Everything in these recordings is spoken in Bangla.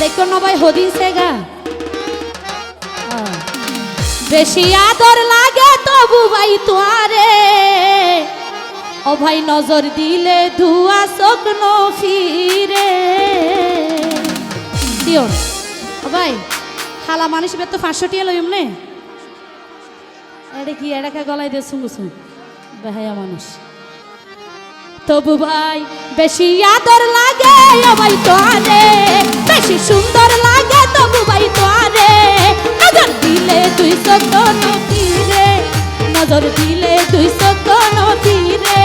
দেখো না ভাই হদিন সেগা বেশি আদর লাগে তবু ভাই তোয়ারে ও ভাই, নজর দিলে ধুয়া স্বপ্ন ফিরে। দিও ভাই হালা মানুষ তো পাঁচশো টিয়া লইম নে। এটা কি এটাকে গলায় দিয়ে শুন বেহায়া মানুষ। তবু ভাই, বেশি আদর লাগে ও ভাই তোয়ারে বেশি সুন্দর লাগে তবু ভাই তোয়ারে নজর দিলে তুই সতন ফিরে। নজর দিলে তুই সতন ফিরে।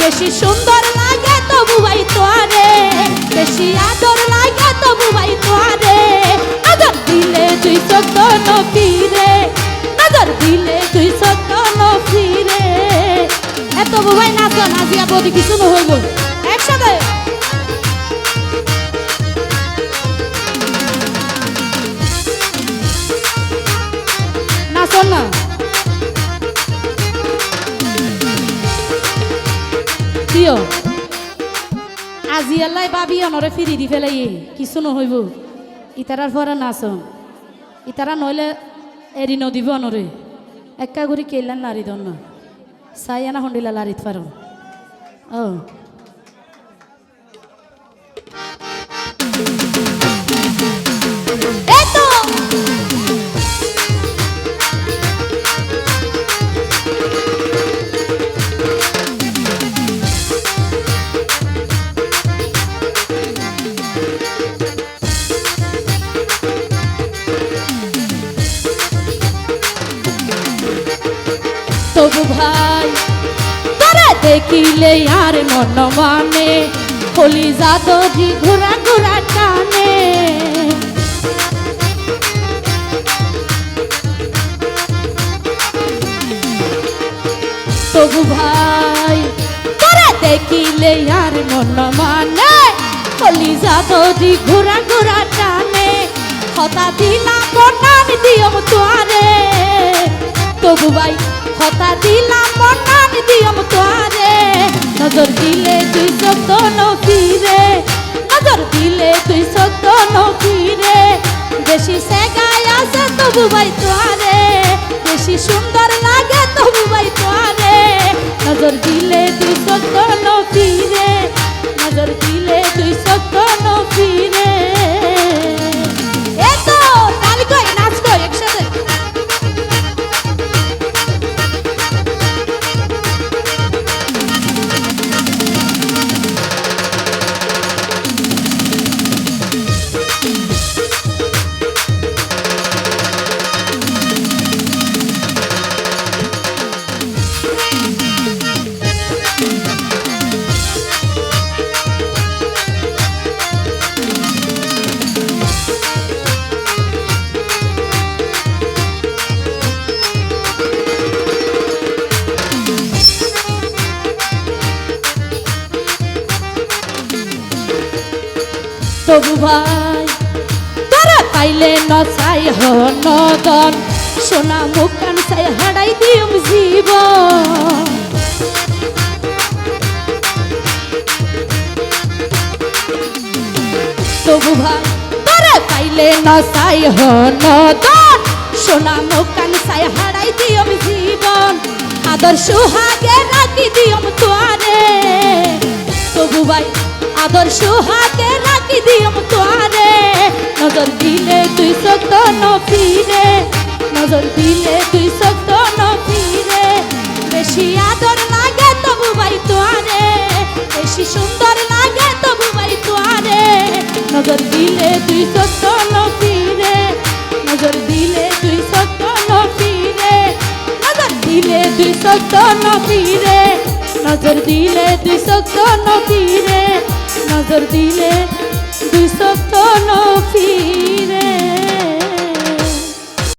বেশি সুন্দর লাগে তবু ভাই তোয়ারে বেশি আদর লাগে তবু ভাই তোয়ারে নজর দিলে তুই সতন ফিরে। নজর দিলে তুই সতন ফিরে। এত বুবাই নাচ, নাচিয়া বদি কিছু নহইব দিও আজি এলাই বাবি অনরে ফিরি দি ফেলাই কিছু নহইব ইতারার পরে নাচন। ইতারা নইলে এরি নদিব অনরে একা ঘুরি কেলান নারী দন না। সাইয়ানা হন্ডিলা লারিত পারো ও তবু ভাই, তারা দেখিলে আর মন মানে হলি যাদবি ঘোরা ঘোরা টানে। তবু ভাই, তারা দেখিলে আর মন মানে হলি যাদবি ঘোরা ঘোরা টানে। হতা দিলা বনান দিয়ম তোয়ারে। তবু ভাই হতা দিলাম মনান দিয়ম তোয়ারে নজর দিলে তুই সত্য নফিরে নজর দিলে তুই সত্য নফিরে বেশি সেগায় আছে তবু ভাই তোয়ারে বেশি সুন্দর লাগে তবু ভাই তোয়ারে নজর দিলে তুই সত্য নফিরে নজর দিলে তুই সত্য নফিরে তবু ভাই, তারা পাইলে নচাই হ নদন। সোনা মুখ কান চাই হারাই দিম জীব তবু ভাই তারা পাইলে নচাই হ নদন। সোনা মুখ কান চাই হারাই দিম জীবন। আদর সুহাগে রাখি দিম তোয়ারে তবু ভাই আদর সুহাগে রাখি দিম তোয়ারে নজর দিলে তুই সত্য নফিরে নজর দিলে তুই সত্য নফিরে বেশি আদর লাগে তবু ভাই তোয়ারে বেশি সুন্দর লাগে তবু ভাই তোয়ারে নজর দিলে তুই সত্য নফিরে নজর দিলে তুই সত্য নফিরে নজর দিলে তুই সত্য নফিরে নজর দিলে তুই সত্য নফিরে নজর দিলে দুই সপ্তাহ নফিরে।